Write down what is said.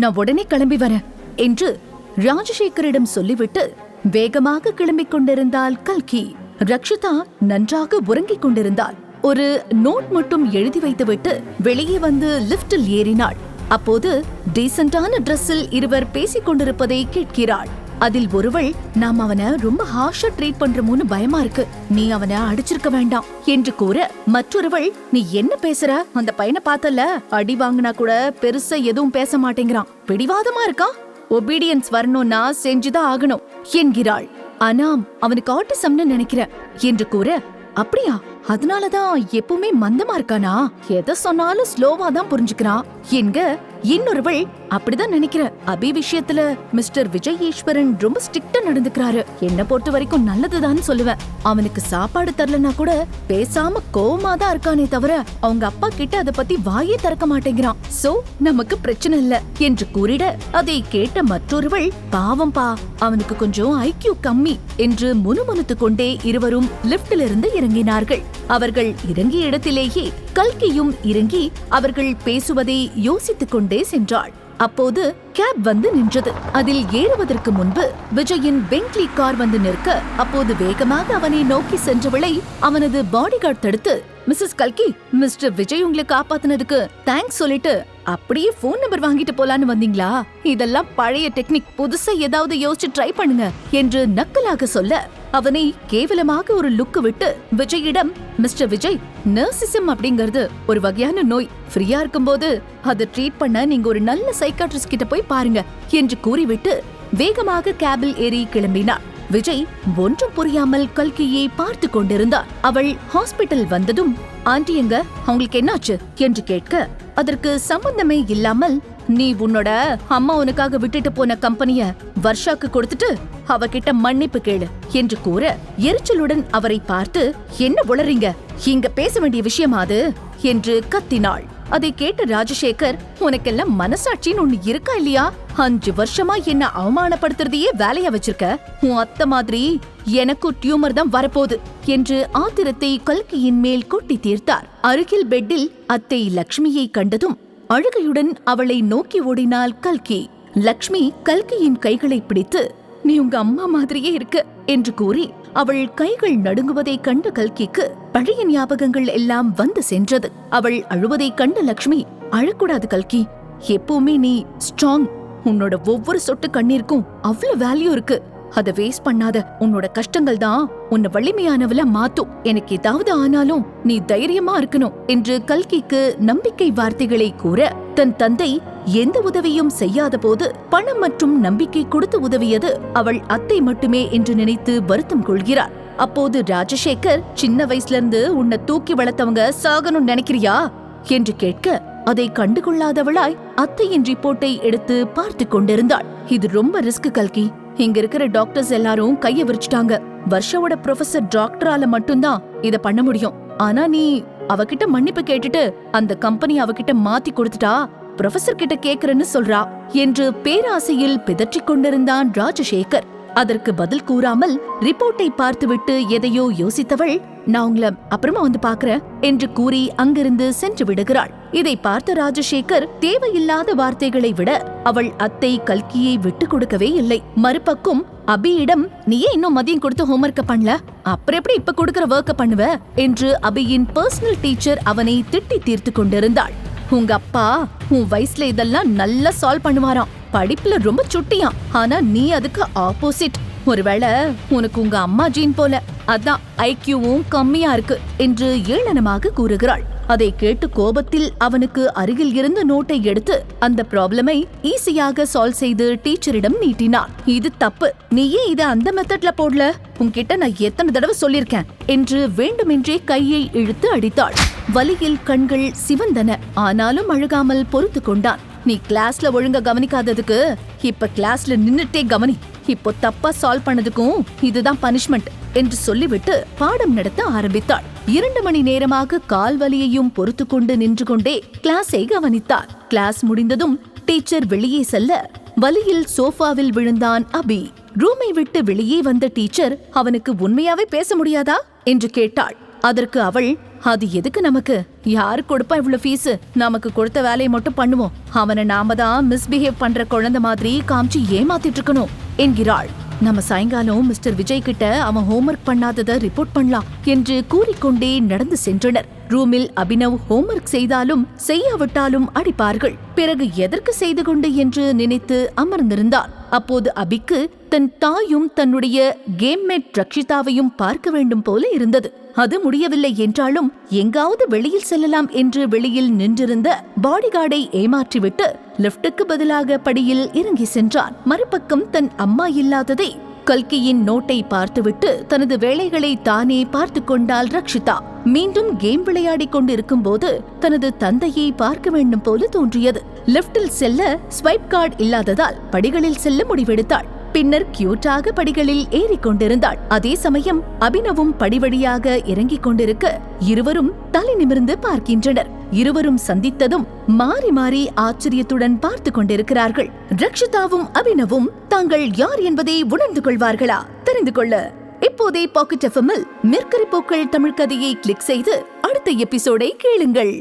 நான் உடனே கிளம்பி வரேன் என்று ராஜசேகரிடம் சொல்லிவிட்டு வேகமாக கிளம்பிக் கொண்டிருந்தாள் கல்கி. ரக்ஷிதா நன்றாக உறங்கிக் கொண்டிருந்தாள். ஒரு நோட் மட்டும் எழுதி வைத்துவிட்டு வெளியே வந்து லிப்டில் ஏறினாள். அப்போது டீசென்டான ட்ரெஸ்ஸில் இருவர் பேசிக் கொண்டிருப்பதை கேட்கிறாள். அதில் ஒருவள் நாம் அவனை ரொம்ப ஹார்ஷா ட்ரீட் பண்றோமோன்னு பயமா இருக்கு. நீ அவனை அடிச்சிருக்க வேண்டாம். என்று கூற மற்றொருவள் நீ என்ன பேசுற? அந்த பையனை பார்த்தல அடி வாங்கினா கூட பெருசா எதுவும் பேச மாட்டேங்கிறான். பிடிவாதமா இருக்கான் ஒபீடியன்ஸ் வரணும்னா செஞ்சுதான் ஆகணும் என்கிறாள். ஆனாம் அவனுக்கு ஆட்டிசம்னு நினைக்கிறேன் என்று கூற அப்படியா? அதனாலதான் எப்பவுமே மந்தமா இருக்கானா? எதை சொன்னாலும் ஸ்லோவா தான் புரிஞ்சுக்கிறான் என்க இன்னொருவள் அப்படிதான் நினைக்கிறேன். அபி விஷயத்துல மிஸ்டர் விஜய் ஈஸ்வரன் ரொம்ப ஸ்ட்ரிக்டா நடந்துக்கிறாரு. என்ன பொறுத்த வரைக்கும் நல்லதுதான் சொல்லுவேன். அவனுக்கு சாப்பாடு தரலனா கூட பேசாம கோவமா தான் இருக்கானே தவிர அவங்க அப்பா கிட்ட அத பத்தி வாயே திறக்க மாட்டேங்கிறான். சோ நமக்கு பிரச்சனை இல்ல. என்று கூறிட அதை கேட்ட மற்றொருவள் பாவம் பா அவனுக்கு கொஞ்சம் ஐக்கியூ கம்மி என்று முணுமுணுத்துக் கொண்டே இருவரும் லிப்டில் இருந்து இறங்கினார்கள். அவர்கள் இறங்கிய இடத்திலேயே கல்கியும் இறங்கி அவர்கள் பேசுவதை யோசித்துக் கொண்டே சென்றாள். அப்போது கேப் வந்து நின்றது. அதில் ஏறுவதற்கு முன்பு விஜயின் பெங்க்லி கார் வந்து நிற்க அப்போது வேகமாக அவனை நோக்கி சென்றவளை அவனது பாடிகார்ட் தடுத்து மிஸ்ஸஸ் கல்கி மிஸ்டர் விஜய் உங்களை காப்பாத்தினதுக்கு தேங்க்ஸ் சொல்லிட்டு அப்படியே ஃபோன் நம்பர் வாங்கிட்டு போலான்னு வந்தீங்களா? இதெல்லாம் பழைய டெக்னிக் புதுசா ஏதாவது யோசிச்சு ட்ரை பண்ணுங்க என்று நக்கலாக சொல்ல அவனை கேவலமாக ஒரு லுக்கு விட்டு விஜயிடம் மிஸ்டர் விஜய் நர்சிசம் அப்படிங்கறது ஒரு வகையான நோய். ஃப்ரீயா இருக்கும்போது அதை ட்ரீட் பண்ண நீங்க ஒரு நல்ல சைக்காட்ரிஸ்ட் கிட்ட போய் பாருங்க என்று கூறிவிட்டு வேகமாக கேபில் ஏறி கிளம்பினார் விஜய் ஒன்றும் புரியாமல் கல்கியை பார்த்து கொண்டிருந்தார் அவள் ஹாஸ்பிட்டல் வந்ததும் ஆண்டி எங்க? அவங்களுக்கு என்னாச்சு? என்று கேட்க அதற்கு சம்பந்தமே இல்லாமல் நீ உன்னோட அம்மா உனக்காக விட்டுட்டு போன கம்பெனிய வர்ஷாக்கு கொடுத்துட்டு அவகிட்ட மன்னிப்பு கேளு என்று கூற எரிச்சலுடன் அவரை பார்த்து என்ன உளறீங்க? இங்க பேச வேண்டிய விஷயமா அது? என்று கத்தினாள். அதை கேட்ட ராஜசேகர் உனக்கெல்லாம் மனசாட்சின்னு ஒண்ணு இருக்கா இல்லையா? அஞ்சு வருஷமா என்ன அவமானப்படுத்துறதையே வேலையா வச்சிருக்க? உன் அத்தை மாதிரி எனக்கும் டியூமர் தான் வரப்போகுது என்று ஆத்திரத்தை கல்கியின் மேல் கொட்டி தீர்த்தார். அருகில் பெட்டில் அத்தை லக்ஷ்மியை கண்டதும் அழுகையுடன் அவளை நோக்கி ஓடினாள் கல்கி. லக்ஷ்மி கல்கியின் கைகளை பிடித்து நீ உங்க அம்மா மாதிரியே இருக்க என்று கூறி அவள் கைகள் நடுங்குவதை கண்ட கல்கிக்கு பழைய ஞாபகங்கள் எல்லாம் வந்து சென்றது. அவள் அழுவதை கண்ட லக்ஷ்மி அழக்கூடாது கல்கி எப்பவுமே நீ ஸ்ட்ராங் உன்னோட ஒவ்வொரு சொட்டு கண்ணீருக்கும் அவ்வளவு வேல்யூ இருக்கு. அத வேஸ்ட் பண்ணாத. உன்னோட கஷ்டங்கள் தான் உன்னை வலிமையானவள மாத்தும். எனக்கு ஏதாவது ஆனாலும் நீ தைரியமா இருக்கணும் என்று கல்கிக்கு நம்பிக்கை வார்த்தைகளை கூற தன் தந்தை எந்த உதவியும் செய்யாத போது பணம் மற்றும் நம்பிக்கை கொடுத்து உதவியது அவள் அத்தை மட்டுமே என்று நினைத்து வருத்தம் கொள்கிறார். அப்போது ராஜசேகர் சின்ன வயசுல இருந்து உன்னை தூக்கி வளர்த்தவங்க சாகணும்னு நினைக்கிறியா? என்று கேட்க அதை கண்டுகொள்ளாதவளாய் அத்தையின் ரிப்போர்ட்டை எடுத்து பார்த்து கொண்டிருந்தாள். இது ரொம்ப ரிஸ்க் கல்கி. இங்க இருக்கிற டாக்டர்ஸ் எல்லாரும் கைய விரிச்சிட்டாங்க. வர்ஷாவோட ப்ரொஃபசர் டாக்டரால மட்டும்தான் இத பண்ண முடியும். ஆனா நீ அவகிட்ட மன்னிப்பு கேட்டுட்டு அந்த கம்பெனி அவகிட்ட மாத்தி கொடுத்துட்டா? ப்ரொஃபசர் கிட்ட கேக்குறேன்னு சொல்றா என்று பேராசையில் பிதற்றிக் கொண்டிருந்தான் ராஜசேகர். அதற்கு பதில் கூறாமல் ரிப்போர்ட்டை பார்த்துவிட்டு எதையோ யோசித்தவள் நான் உங்கள அப்புறமா வந்து பாக்குறேன் என்று கூறி அங்கிருந்து சென்று விடுகிறாள். இதை பார்த்த ராஜசேகர் தேவையில்லாத வார்த்தைகளை விட அவள் அத்தை கல்கியை விட்டு கொடுக்கவே இல்லை. மறுபக்கம் அபியிடம் நீயே இன்னும் மதியம் கொடுத்து ஹோம்ஒர்க்க பண்ணல? அப்புறம் எப்படி இப்ப கொடுக்கற ஒர்க்க பண்ணுவ? என்று அபியின் பர்சனல் டீச்சர் அவனை திட்டி தீர்த்து கொண்டிருந்தாள். உங்க அப்பா உன் வயசுல இதெல்லாம் நல்லா சால்வ் பண்ணுவாராம். படிப்புல ரொம்ப சுட்டியாம். ஆனா நீ அதுக்கு ஆப்போசிட் ஒருவேளை உனக்கு உங்க அம்மா ஜீன் போல. அதான் ஐக்கியவும் கம்மியா இருக்கு என்று ஏளனமாக கூறுகிறாள். அதை கேட்டு கோபத்தில் அவனுக்கு அருகில் இருந்த நோட்டை எடுத்து அந்த ப்ராப்ளமை ஈஸியாக சால்வ் செய்து டீச்சரிடம் நீட்டினான். இது தப்பு. நீயே இதை அந்த மெத்தட்ல போடல. உன்கிட்ட நான் எத்தனை தடவை சொல்லியிருக்கேன் என்று வேண்டுமென்றே கையை இழுத்து அடித்தாள். வலியில் கண்கள் சிவந்தன. ஆனாலும் அழுகாமல் பொறுத்து கொண்டான். நீ கிளாஸ்ல ஒழுங்கா கவனிக்காததுக்கு இப்ப கிளாஸ்ல நின்னுட்டே கவனி. இப்போ தப்பா சால்வ் பண்ணதுக்கும் இதுதான் பனிஷ்மெண்ட் என்று சொல்லிவிட்டு பாடம் நடத்த ஆரம்பித்தாள். இரண்டு மணி நேரமாக கால் வலியையும் பொறுத்து கொண்டு நின்று கொண்டே கிளாஸை கவனித்தார் கிளாஸ் முடிந்ததும் டீச்சர் வெளியே செல்ல வலியில் சோஃபாவில் விழுந்தான் அபி. ரூமை விட்டு வெளியே வந்த டீச்சர் அவனுக்கு உண்மையாவே பேச முடியாதா? என்று கேட்டாள். அதற்கு அவள் அது எதுக்கு நமக்கு? யாரு கொடுப்பா இவ்வளவு ஃபீஸ் நமக்கு கொடுத்த வேலையை மட்டும் பண்ணுவோம். அவனை நாம தான் மிஸ்பிஹேவ் பண்ற குழந்தை மாதிரி காமிச்சு ஏமாத்திட்டு இருக்கணும் என்கிறாள். நம்ம சாயங்காலம் மிஸ்டர் விஜய் கிட்ட அவன் ஹோம்ஒர்க் பண்ணாததை ரிப்போர்ட் பண்ணலாம் என்று கூறிக்கொண்டே நடந்து சென்றனர். ரூமில் அபினவ் ஹோம்ஒர்க் செய்தாலும் செய்யாவிட்டாலும் அடிப்பார்கள். பிறகு எதற்கு செய்து கொண்டு என்று நினைத்து அமர்ந்திருந்தான். அப்போது அபிக்கு தன் தாயும் தன்னுடைய கேம்மேட் ரக்ஷிதாவையும் பார்க்க வேண்டும் போல இருந்தது. அது முடியவில்லை என்றாலும் எங்காவது வெளியில் செல்லலாம் என்று வெளியில் நின்றிருந்த பாடிகார்டை ஏமாற்றிவிட்டு லிப்டுக்கு பதிலாக படியில் இறங்கி சென்றான். மறுபக்கம் தன் அம்மா இல்லாததை கல்கியின் நோட்டை பார்த்துவிட்டு தனது வேலைகளை தானே பார்த்து கொண்டாள் ரக்ஷிதா. மீண்டும் கேம் விளையாடிக் கொண்டிருக்கும் போது தனது தந்தையை பார்க்க வேண்டும் போல தோன்றியது. லிப்டில் செல்ல ஸ்வைப் கார்டு இல்லாததால் படிகளில் செல்ல முடிவெடுத்தாள். பின்னர் கியூட்டாக படிகளில் ஏறிக்கொண்டிருந்தாள். அதே சமயம் அபினவும் படிவழியாக இறங்கிக் கொண்டிருக்க இருவரும் தலை நிமிர்ந்து பார்க்கின்றனர். இருவரும் சந்தித்ததும் மாறி மாறி ஆச்சரியத்துடன் பார்த்து கொண்டிருக்கிறார்கள். ரக்ஷிதாவும் அபினவும் தாங்கள் யார் என்பதை உணர்ந்து கொள்வார்களா? தெரிந்து கொள்ள இப்போதே பாக்கெட் எஃப்எம்மில் மெர்க்கரி போக்கள் தமிழ் கதையை கிளிக் செய்து அடுத்த எபிசோடை கேளுங்கள்.